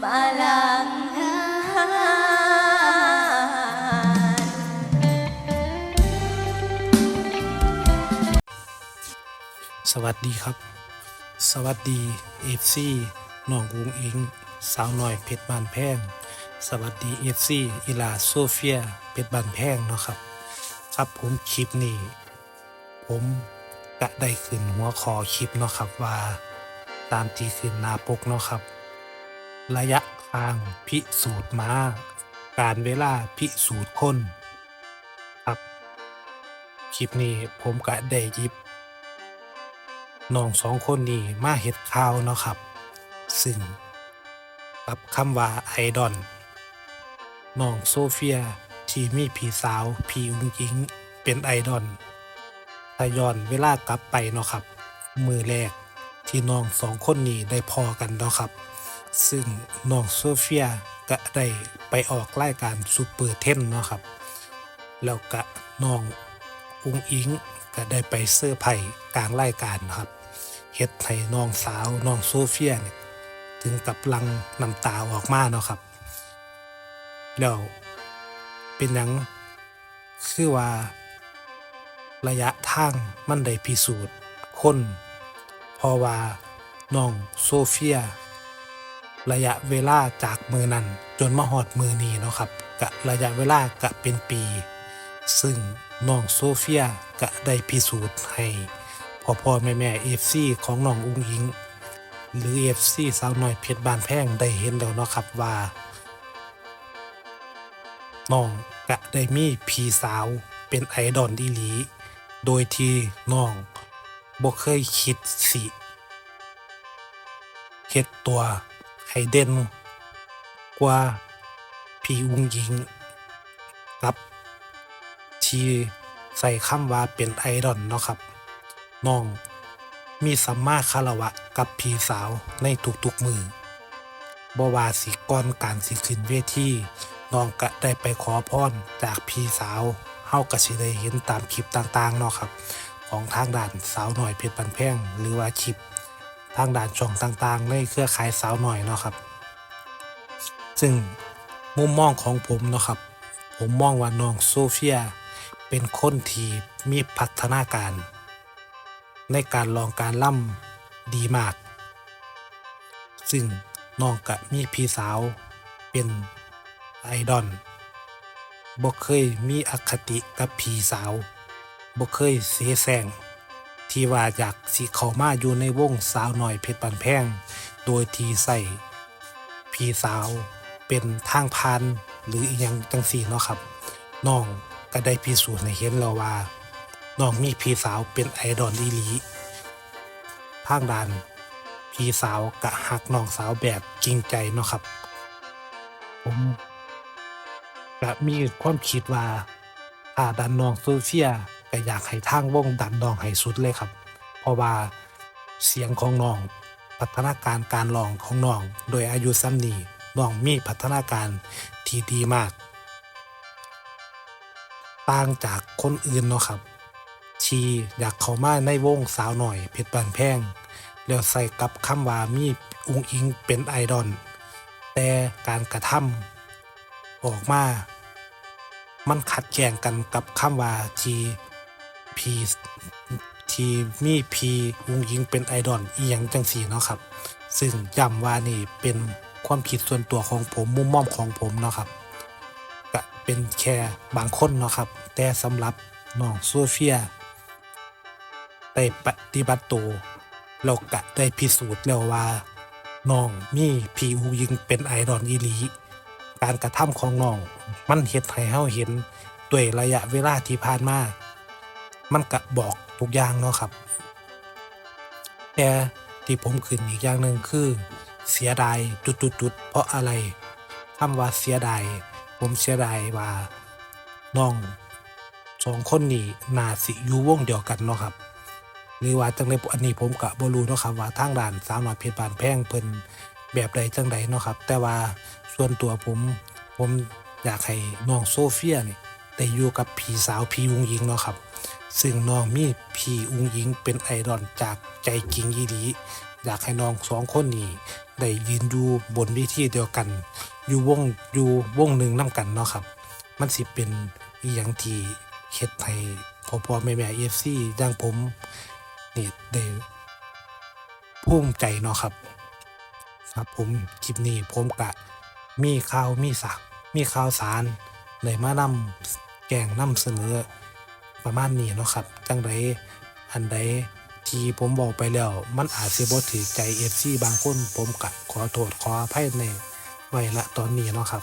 สวัสดีครับ สวัสดีเอฟซีน้องวงอิง สาวหน่อยเพชรบานแพง สวัสดีเอฟซีอิลาโซเฟียเพชรบานแพงเนาะครับ ครับผมคลิปนี้ผมกะได้ขึ้นหัวคอคลิปเนาะครับว่า ตามที่ขึ้นหน้าปกเนาะครับ ระยะทางพิสูจน์ม้า การเวลาพิสูจน์คนครับ คลิปนี้ผมก็ได้ยิบน้องสองคนนี้มาเฮ็ดข่าวเนาะครับ ซึ่งกับคำว่าไอดอลน้องโซเฟียที่มีพี่สาวพี่อุ้งอิงเป็นไอดอลถ้าย้อนเวลากลับไปเนาะครับ มือแรกที่น้องสองคนนี้ได้พอกันเนาะครับ ซึ่งน้องโซเฟียก็ได้ไปออกรายการซูเปอร์เทนเนาะครับ แล้วก็น้องอุ้งอิงก็ได้ไปเสื้อร์ไผ่กลางรายการครับเฮ็ดให้น้องสาวน้องโซเฟียเนี่ยถึงกับลังน้ำตาออกมาเนาะครับ แล้วเป็นหยังคือว่า ระยะทางมันได้พิสูจน์คนเพราะว่าน้องโซเฟีย ระยะเวลาจากมือนั้น จนมาหอดมือนี้เนาะครับกะระยะเวลากะเป็นปี ซึ่งน้องโซเฟียก็ได้พิสูจน์ให้พ่อพ่อแม่แม่เอฟซีของน้องอุ้งอิง หรือเอฟซีสาวน้อยเพชรบานแพงได้เห็นแล้วเนาะครับว่าน้องก็ได้มีพี่สาวเป็นไอดอลดีหลี โดยที่น้องบ่เคยคิดสิเฮ็ดตัว ให้เด่นกว่าพี่อุ้งยิงกับ ที่ใส่คำว่าเป็นไอดอลเนาะครับน้องมีสัมมาคารวะกับพี่สาวในทุกๆมือบ่ว่าสิก่อนการสิขึ้นเวทีน้องก็ได้ไปขอพรจากพี่สาวเฮาก็สิได้เห็นตามคลิปต่างๆเนาะครับ ของทางด้านสาวหน่อยเพชรบันแพงหรือว่าคลิป ทางด้านช่องต่างๆในเครือข่ายสาวหน่อยเนาะครับ ซึ่งมุมมองของผมเนาะครับ ผมมองว่าน้องโซเฟีย เป็นคนที่มีพัฒนาการ ในการลองการล่ำดีมาก ซึ่งน้องกะมีพี่สาวเป็นไอดอลบ่เคยมีอคติกับพี่สาวบ่เคยเสแสง ที่ว่าอยากสิเข้ามาอยู่ในวงสาวหน่อยเพชรปันแพง โดยที่ใส่พี่สาวเป็นทางพานหรืออีหยังจังสี่เนาะครับน้องก็ได้พิสูจน์ให้เห็นแล้วว่าน้องมีพี่สาวเป็นไอดอลอีหลีทางด้านพี่สาวกะหักน้องสาวแบบจริงใจเนาะครับ ผมก็มีความคิดว่าถ้าดันน้องโซเฟีย ก็อยากให้ทางวงดันน้องให้สุดเลยครับ เพราะว่าเสียงของน้อง พัฒนาการการร้องของน้อง โดยอายุซ้ำนี้น้องมีพัฒนาการที่ดีมาก ต่างจากคนอื่นเนาะครับ ชีอยากเข้ามาในวงสาวหน่อยเพชรบานแพงแล้วใส่กับคำว่ามีอุงอิงเป็นไอดอลแต่การกระทำออกมา มันขัดแย้งกันกับคำว่าที พีทีมีพีอุงอิงเป็นไอดอลอีหยังจังสีเนาะครับ ซึ่งย้ำว่านี่เป็นความคิดส่วนตัวของผมมุมมองของผมเนาะครับก็เป็นแค่บางคนเนาะครับ แต่สำหรับน้องโซเฟียได้ปฏิบัติตัวเรากะได้พิสูจน์แล้วว่าน้องมีพีอูยิงเป็นไอดอลอีหลี การกระทำของน้อง มันเฮ็ดให้เฮาเห็นด้วยระยะเวลาที่ผ่านมา มันกะบอกทุกอย่างเนาะครับ แต่ที่ผมขึ้นอีกอย่างหนึ่งคือ เสียดายจุดๆๆเพราะอะไรคำว่าเสียดายผมเสียดายว่าน้องสองคนนี้น่าสิอยู่วงเดียวกันเนาะครับ หรือว่าจังไดอันนี้ผมกะบ่รู้เนาะครับว่าทางด้านสาวน้อยเพชรบานแพงเพิ่นแบบใดจังใดเนาะครับ แต่ว่าส่วนตัวผมผมอยากให้น้องโซเฟียนี่ได้อยู่กับพี่สาวพี่อุงยิงเนาะครับ ซึ่งน้องมีพี่อุงยิงเป็นไอดอลจากใจจริงยีหลีอยากให้น้องสองคนนี้ได้ยืนอยู่บนวิธีเดียวกัน อยู่วงอยู่วงหนึ่งน้ากันเนาะครับ มันสิเป็นอีหยังที่เฮ็ดให้พ่อพ่อแม่แม่เอฟซีอย่างผมนี่ได้ภูมิใจเนาะครับ ครับผมคลิปนี้ผมกะมีข่าวมีสักมีข่าวสารเลยมานำแกงนำเสนอ ประมาณนี้เนาะครับ จังไดอันใดที่ผมบอกไปแล้ว มันอาจสิบ่ถือใจ FC บางคนผมกะขอโทษขออภัยในไว้ละตอนนี้เนาะครับ